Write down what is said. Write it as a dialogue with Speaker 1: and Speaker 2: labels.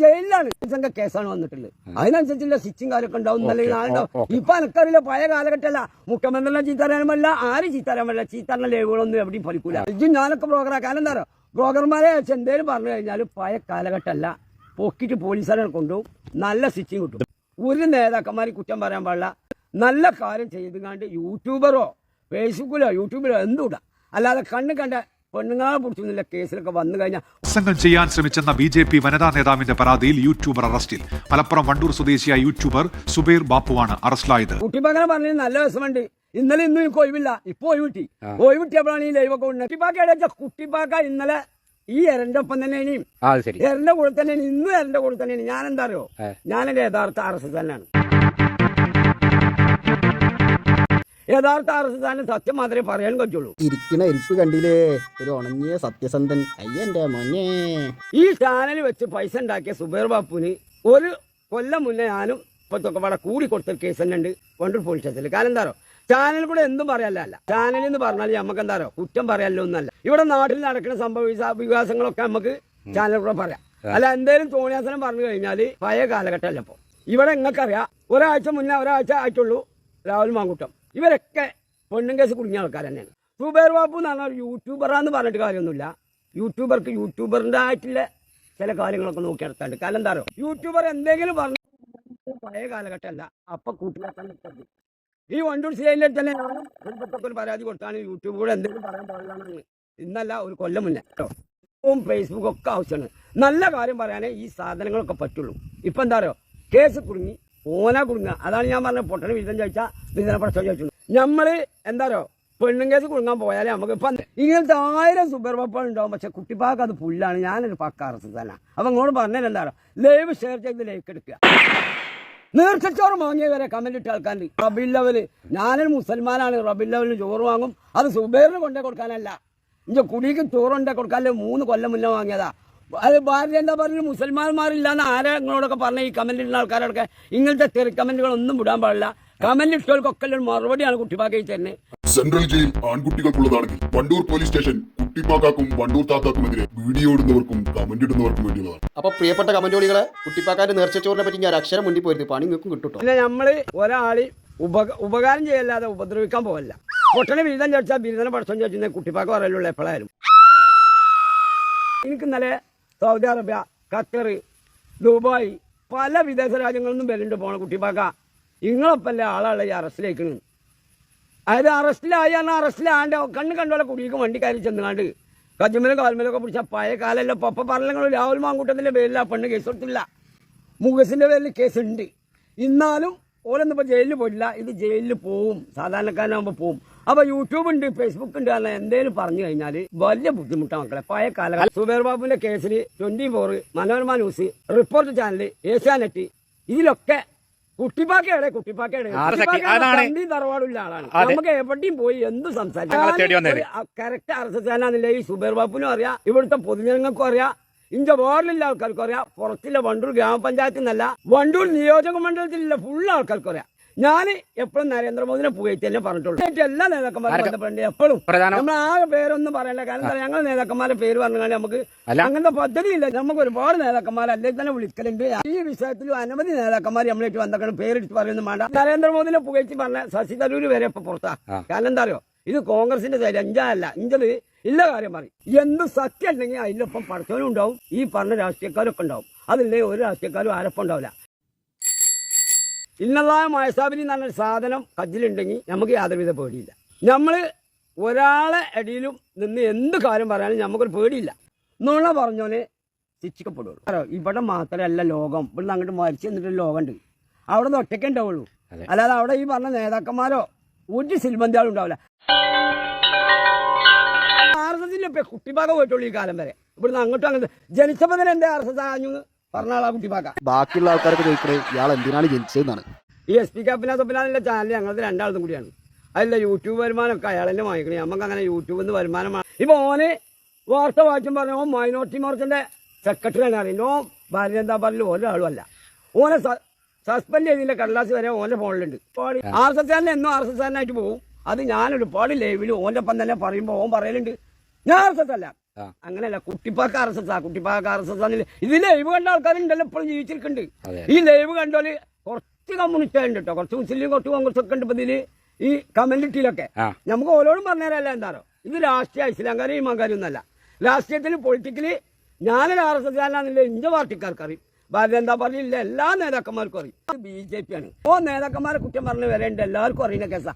Speaker 1: ജയിലിലാണ്. സംഘ കേസാണ് വന്നിട്ടുള്ളത്. അതിനനുസരിച്ചുള്ള സ്റ്റിച്ചും കാര്യമൊക്കെ ഉണ്ടാവും നല്ല ഇപ്പൊ എനിക്കറിയില്ല പഴയ കാലഘട്ടമല്ല. മുഖ്യമന്ത്രിനെ ചീത്തരാനുമല്ല ആരും പറ്റില്ല ചീത്തറിന്റെ ലേവുകളൊന്നും എവിടെയും ഫലിക്കൂല. ഇത് ഞാനൊക്കെ ബ്രോക്കറാ. കാരണം എന്താ പറയുക ബ്രോക്കർമാരെ വെച്ച് എന്തേലും പറഞ്ഞു കഴിഞ്ഞാൽ പഴയ കാലഘട്ടമല്ല. പൊക്കിട്ട് പോലീസുകാരെ കൊണ്ടുപോകും. നല്ല സിച്ചിങ് കിട്ടും. ഒരു നേതാക്കന്മാരെ കുറ്റം പറയാൻ പാടില്ല. നല്ല കാര്യം ചെയ്തുകൊണ്ട് യൂട്യൂബറോ ഫേസ്ബുക്കിലോ യൂട്യൂബിലോ എന്തുകൂടാ അല്ലാതെ കണ്ണ് കണ്ട പെണ്ണുങ്ങളെ പിടിച്ചൊന്നുമില്ല. കേസിലൊക്കെ വന്നു കഴിഞ്ഞാൽ
Speaker 2: പ്രസംഗം ചെയ്യാൻ ശ്രമിച്ചെന്ന ബി ജെ പി വനിതാ നേതാവിന്റെ പരാതിയിൽ യൂട്യൂബർ അറസ്റ്റിൽ. മലപ്പുറം വണ്ടൂർ സ്വദേശിയായ യൂട്യൂബർ സുബീർ ബാപ്പുവാണ് അറസ്റ്റിലായത്.
Speaker 1: കുട്ടിപ്പാക്കനെ പറഞ്ഞ നല്ല രസമുണ്ട് ഇന്നലെ ഇന്നും എനിക്ക് ഒഴിവില്ല. ഇപ്പൊ ഒഴിവിട്ടി. ഒഴിവിട്ടിയപ്പോഴാണ് ഈ ലൈവ് ഒക്കെ കുട്ടിപ്പാക്ക കുട്ടിപ്പാക്ക ഇന്നലെ ഈ എരന്റെ ഒപ്പം തന്നെ ഇനിയും. എരന്റെ കൂടെ തന്നെയാണ് ഇന്നും എരന്റെ കൂടെ തന്നെയാണ് ഞാൻ എന്താ അറിയോ? ഞാനെന്റെ യഥാർത്ഥ ആർ എസ് എസ് തന്നെയാണ്. യഥാർത്ഥ അറസ്റ്റ് സത്യം മാത്രമേ പറയാൻ പറ്റുള്ളൂ.
Speaker 3: ഇരിക്കണ ഇരിപ്പ് കണ്ടില്ലേ? ഒരു ഉണങ്ങിയ സത്യസന്ധൻ. അയ്യന്റെ മോനെ.
Speaker 1: ഈ ചാനൽ വെച്ച് പൈസ ഉണ്ടാക്കിയ സുബൈർ ബാപ്പുന് ഒരു കൊല്ലം മുന്നേ ഞാനും ഇപ്പത്തൊക്കെ ഇവിടെ കൂടി കൊടുത്ത കേസ് തന്നെ ഉണ്ട് വണ്ടൂർ പോലീസ് സ്റ്റേഷനിൽ കാരണം എന്താ പറയുക ചാനൽ കൂടെ എന്തും പറയാല്ല അല്ല. ചാനൽ എന്ന് പറഞ്ഞാൽ നമുക്ക് എന്താ പറയുക കുറ്റം പറയാനല്ലോ ഒന്നല്ല. ഇവിടെ നാട്ടിൽ നടക്കുന്ന സംഭവ വികാ- വികാസങ്ങളൊക്കെ നമുക്ക് ചാനൽ കൂടെ പറയാം. അല്ല എന്തേലും തോണിയാസനം പറഞ്ഞു കഴിഞ്ഞാൽ പഴയ കാലഘട്ടമല്ല ഇപ്പോൾ ഇവിടെ നിങ്ങൾക്കറിയാം. ഒരാഴ്ച മുന്നേ ഒരാഴ്ച ആയിട്ടുള്ളൂ രാഹുൽ മാങ്കുട്ടം. ഇവരൊക്കെ പെണ്ണും കേസ് കുടുങ്ങിയ ആൾക്കാർ തന്നെയാണ്. സുബൈർ ബാബു എന്ന് പറഞ്ഞാൽ യൂട്യൂബറാന്ന് പറഞ്ഞിട്ട് കാര്യമൊന്നുമില്ല. യൂട്യൂബർക്ക് യൂട്യൂബറിന്റെ ആയിട്ടുള്ള ചില കാര്യങ്ങളൊക്കെ നോക്കി നടത്താണ്ട് കാരണം എന്താ പറയുക യൂട്യൂബർ എന്തെങ്കിലും പറഞ്ഞു പഴയ കാലഘട്ടമല്ല അപ്പം കൂട്ടിലാക്കാൻ ഈ വണ്ടൂർ സ്റ്റേജിലെ തന്നെ ഒരു പരാതി കൊടുത്താണ് യൂട്യൂബ് കൂടെ എന്തെങ്കിലും പറയാൻ പാടില്ലാന്ന് ഇന്നല്ല ഒരു കൊല്ലം മുന്നേ. കേട്ടോ? ഫേസ്ബുക്കും ഒക്കെ ആവശ്യമാണ്. നല്ല കാര്യം പറയാനേ ഈ സാധനങ്ങളൊക്കെ പറ്റുള്ളൂ. ഇപ്പം എന്താ പറയുക കേസ് കുടുങ്ങി ഓന കുടുങ്ങുക. അതാണ് ഞാൻ പറഞ്ഞത്. പൊട്ടന് വിരുദ്ധം ചോദിച്ചാൽ വിധന പ്രശ്നം ചോദിച്ചു. നമ്മൾ എന്താ പറയുക പെണ്ണും കേസ് കുടുങ്ങാൻ പോയാലേ നമുക്ക് ഇപ്പം ഇങ്ങനത്തെ ആയിരം സൂപ്പർ പപ്പകൾ ഉണ്ടാവും. പക്ഷെ കുട്ടിപ്പാക്ക് അത് പുല്ലാണ് ഞാനൊരു പക്കാറസ് തന്നെ അപ്പൊ അങ്ങോട്ട് പറഞ്ഞത് എന്താ പറയുക ലൈവ് ഷെയർ ചെയ്ത് ലൈക്ക് എടുക്കുക. നീർച്ചച്ചോറ് വാങ്ങിയവരെ കമന്റ് ഇട്ട ആൾക്കാരുണ്ട്. റബിൽ ലെവൽ. ഞാനൊരു മുസൽമാനാണ്. റബിൽ ലെവലിന് ചോറ് വാങ്ങും. അത് സുബൈറിന് കൊണ്ടേ കൊടുക്കാനല്ല. ഇഞ്ച കുടിക്ക് ചോറ് കൊണ്ടേ കൊടുക്കാല്ലേ മൂന്ന് കൊല്ലം മുന്നേ വാങ്ങിയതാ. അത് ഭാരത എന്താ പറഞ്ഞു മുസൽമാന്മാരില്ലാന്ന് ആരാ നിങ്ങളോടൊക്കെ പറഞ്ഞ ഈ കമന്റ് ഇടുന്ന ആൾക്കാരോടൊക്കെ ഇങ്ങനത്തെ തെറി കമന്റുകളൊന്നും വിടാൻ പാടില്ല. കമന്റ് ഇട്ടവർക്കൊക്കെ ഒരു മറുപടിയാണ് കുട്ടിപ്പാക്കി തന്നെ
Speaker 4: സെൻട്രൽ ജയിൽ ആൺകുട്ടികൾക്കുള്ളതാണെങ്കിൽ വണ്ടൂർ പോലീസ് സ്റ്റേഷൻ കുട്ടിപ്പാക്കാക്കും വണ്ടൂർ താത്താക്കുമെതിരെ വീഡിയോ ഇടുന്നവർക്കും കമന്റ് ഇടുന്നവർക്കും വേണ്ടിയുള്ളതാണ്.
Speaker 3: അപ്പൊ പ്രിയപ്പെട്ട കമന്റോളികളെ കുട്ടിപ്പാക്കാന്റെ നേർച്ചച്ചോറിനെ പറ്റി ഞാൻ അക്ഷരം മുണ്ടി പോയത് പണി നിങ്ങൾക്കും കിട്ടും ട്ടോ.
Speaker 1: പിന്നെ നമ്മൾ ഒരാളി ഉപക ഉപകാരം ചെയ്യല്ലാതെ ഉപദ്രവിക്കാൻ പോകല്ല പൊട്ടനെ ബിരുദം ചോദിച്ചാൽ ബിരുദനെ പഠിച്ചോന്ന് ചോദിച്ചാൽ കുട്ടിപ്പാക്ക് പറയലുള്ള എപ്പോഴായാലും എനിക്ക് ഇന്നലെ സൗദി അറേബ്യ ഖത്തർ ദുബായ് പല വിദേശ രാജ്യങ്ങളിൽ നിന്നും വരുന്നുണ്ട് പോണ കുട്ടിപ്പാക്ക ഇങ്ങളൊപ്പല്ല ആളാളെ ഈ അറസ്റ്റിലേക്കുന്നത് അതായത് അറസ്റ്റിലായി എന്നാൽ അറസ്റ്റിലാണ്ട് കണ്ണ് കണ്ടുള്ള കുടിയേക്ക് വണ്ടി കയറി കജുമലും കാൽമലൊക്കെ പിടിച്ച പഴയ കാലമല്ല പപ്പ പറഞ്ഞു രാഹുൽ മാങ്കൂട്ടത്തിന്റെ പേരിൽ ആ പെണ്ണ് കേസ് കൊടുത്തില്ല. മുഖസിന്റെ പേരിൽ കേസുണ്ട്. എന്നാലും ഓരോന്നിപ്പോൾ ജയിലിൽ പോയില്ല ഇത് ജയിലിൽ പോവും. സാധാരണക്കാരനാകുമ്പോൾ പോവും. അപ്പൊ യൂട്യൂബ് ഉണ്ട് ഫേസ്ബുക്ക് ഉണ്ട് അല്ല എന്തേലും പറഞ്ഞു കഴിഞ്ഞാൽ വലിയ ബുദ്ധിമുട്ടാണ് മക്കളെ. പഴയ കാലം സുബേർ ബാബുവിന്റെ കേസിൽ twenty four Manorama news report channel Asianet ഇതിലൊക്കെ കുട്ടിപ്പാക്കയുടെ കുട്ടിപ്പാക്കയുടെ തറവാടുള്ള ആളാണ്. നമുക്ക് എവിടെയും പോയി എന്ത്
Speaker 5: വന്നേര്.
Speaker 1: കറക്റ്റ് അറസ്റ്റാനാന്നില്ല ഈ സുബേർ ബാബുവിനും അറിയാം ഇവിടുത്തെ പൊതുജനങ്ങൾക്കും അറിയാം ഇന്റെ വാർഡിലുള്ള ആൾക്കാർക്കും അറിയാം പുറത്തില്ല വണ്ടൂർ ഗ്രാമപഞ്ചായത്തിൽ നിന്നല്ല വണ്ടൂർ നിയോജക മണ്ഡലത്തിലുള്ള ഫുൾ ആൾക്കാർക്കും അറിയാം. ഞാൻ എപ്പോഴും നരേന്ദ്രമോദിനെ പോയിട്ട് തന്നെ പറഞ്ഞിട്ടുള്ളൂ എല്ലാ നേതാക്കന്മാരും
Speaker 5: ആരൊക്കെ?
Speaker 1: എപ്പോഴും. നമ്മൾ ആ പേരൊന്നും പറയണ്ട. കാരണം എന്താ? ഞങ്ങൾ നേതാക്കന്മാരുടെ പേര് പറഞ്ഞാൽ നമുക്ക്. അങ്ങനത്തെ പദ്ധതി ഇല്ല നമുക്ക് ഒരുപാട് നേതാക്കന്മാർ അല്ലെങ്കിൽ തന്നെ വിളിക്കലുണ്ട്. ഈ വിഷയത്തിലും അനവധി നേതാക്കന്മാർ നമ്മളേക്ക് വന്നേക്കണം പേരെടുത്ത് പറയുന്നത് വേണ്ട. നരേന്ദ്രമോദിനെ പുകഴ്ത്തി പറഞ്ഞ ശശി തരൂര് വരെ ഇപ്പൊ പുറത്താ. കാരണം എന്താ അറിയോ? ഇത് കോൺഗ്രസിന്റെ സൈഡ്. അഞ്ചല്ല ഇഞ്ചത് ഇല്ല കാര്യം പറയും. എന്ത് സത്യം ഉണ്ടെങ്കിൽ അതിലൊപ്പം പഠിച്ചവനും ഉണ്ടാവും. ഈ പറഞ്ഞ രാഷ്ട്രീയക്കാരൊക്കെ ഉണ്ടാവും. അതില്ലേ ഒരു രാഷ്ട്രീയക്കാരും ആരപ്പം ഉണ്ടാവില്ല. ഇന്നതായ മയസാബിനി എന്ന് പറഞ്ഞ സാധനം കജ്ജിലുണ്ടെങ്കിൽ നമുക്ക് യാതൊരുവിധ പേടിയില്ല. നമ്മൾ ഒരാളെ അടിയിലും നിന്ന് എന്ത് കാര്യം പറയാനും നമുക്കൊരു പേടിയില്ല. എന്നുള്ള പറഞ്ഞോനെ ശിക്ഷിക്കപ്പെടുള്ളൂ. ഇവിടെ മാത്രമല്ല ലോകം. ഇവിടെ അങ്ങോട്ട് മരിച്ചു നിന്നിട്ട് ലോകമുണ്ട്. അവിടെ നിന്ന് ഒറ്റയ്ക്കേ ഉണ്ടാവുള്ളൂ. അല്ലാതെ അവിടെ ഈ പറഞ്ഞ നേതാക്കന്മാരോ ഒരു സിൽബന്ധിയാളും ഉണ്ടാവില്ല. ആർ എസ് എസിന്റെ കുട്ടിപ്പാക പോയിട്ടുള്ളൂ ഈ കാലം വരെ. ഇവിടുന്ന് അങ്ങോട്ടും അങ്ങോട്ട്. ജനിച്ചപ്പോൾ തന്നെ എന്താ ആർ എസ് എസ് ആഞ്ഞു? പറഞ്ഞ ആളാ കുട്ടിപ്പാക്ക
Speaker 3: ബാക്കിയുള്ള ആൾക്കാരൊക്കെ ചോദിക്കണേ ഇയാൾ എന്തിനാണ് ജനിച്ചതെന്നാണ്.
Speaker 1: ഈ എസ് പി കപ്പിന തൊപ്പിനാലിന്റെ ചാനൽ ഞങ്ങളത് രണ്ടാളും കൂടിയാണ്. അതില്ല യൂട്യൂബ് വരുമാനമൊക്കെ അയാൾ തന്നെ വാങ്ങിക്കണേ. നമുക്ക് അങ്ങനെ യൂട്യൂബിൽ നിന്ന് വരുമാനമാണ് ഇപ്പൊ ഓന് വാർത്ത വായിച്ചും പറഞ്ഞു ഓൻ മൈനോറിറ്റി മോർച്ചന്റെ സെക്രട്ടറിയാണ് അറിയില്ല ഓ ഭാരതീയ ജനതാ പാർട്ടിയിൽ ഒരാളും അല്ല. ഓനെ സസ്പെൻഡ് ചെയ്തില്ല കടലാസ് വരെ ഓന്റെ ഫോണിലുണ്ട്. ആർ എസ് എസ് ആറിന് എന്നും ആർ എസ് എസ് ആറിനായിട്ട് പോകും അത് ഞാൻ ഒരുപാട് ലൈവിൽ ഓന്റെ ഒപ്പം തന്നെ പറയുമ്പോൾ ഓൻ പറയലുണ്ട്. ഞാൻ ആർ എസ് എസ് അല്ല. അങ്ങനെയല്ല കുട്ടിപ്പാക്ക് ആർ എസ് എസ് ആ കുട്ടിപ്പാക്ക് ആർ എസ് എസ് ആണെങ്കിൽ ഇത് ലൈവ് കണ്ട ആൾക്കാരുണ്ടല്ലോ ഇപ്പോഴും ജീവിച്ചിരിക്കുന്നുണ്ട്. ഈ ലൈവ് കണ്ടോൽ കുറച്ച് കമ്മ്യൂണിസ്റ്റ് ഉണ്ട് കേട്ടോ കുറച്ച് മുസ്ലിം കുറച്ച് കോൺഗ്രസ് ഒക്കെ ഉണ്ട് ഇപ്പൊ ഇതിൽ. ഈ കമ്മ്യൂണിറ്റിയിലൊക്കെ
Speaker 6: ആ.
Speaker 1: നമുക്ക് ഓരോടും പറഞ്ഞാലല്ല എന്താണോ ഇത് രാഷ്ട്രീയ ഇസ്ലാംകാരും ഈമാൻകാരും ഒന്നല്ല രാഷ്ട്രീയത്തിൽ പൊളിറ്റിക്കലി ഞാനൊരു ആർ എസ് എസ് ആണെന്നില്ല ഇന്ത്യ പാർട്ടിക്കാർക്ക് അറിയും. ഭാരതീയ ജനതാ പാർട്ടിയിലെ എല്ലാ നേതാക്കന്മാർക്കും അറിയും. ബി ജെ പി ആണ്. ഓ നേതാക്കന്മാരെ കുറ്റം പറഞ്ഞു വരേണ്ട എല്ലാവർക്കും അറിയുന്ന കേസാ.